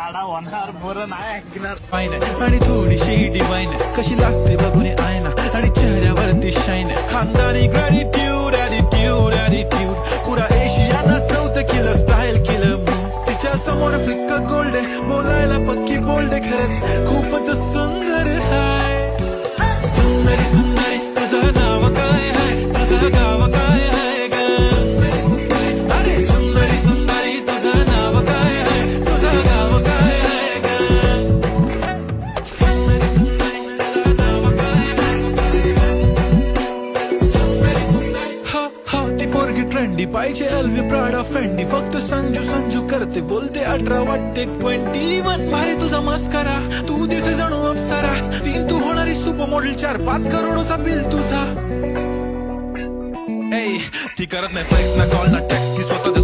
राडा होणार बरं नाही ऐकणार. आणि थोडीशी डिवाईन कशी लागते बघून आयना आणि चेहऱ्यावरती शाईन खानदारी ग्रॅटिट्यूड ॲटिट्यूड ॲटिट्यूड पुरा एशियाना चौथ किलो स्टाईल केलं तिच्या समोर फिक्क गोल्डे बोलायला पक्की बोल्डे खरंच. खूपच सुंदर पोरगी ट्रेंडी पाहिजे एलवी प्राडा फेंडी फक्त संजू संजू करते बोलते अठरा वाटते ट्वेंटी वन भारी तुझा मास्करा तू दिसे जणू अप्सरा. तीन तू होणारी सुपर मॉडेल चार पाच करोडचा बिल तुझा. ए ती करत नाही फ्लेक्स ना कॉल ना टॅक्स ती स्वतः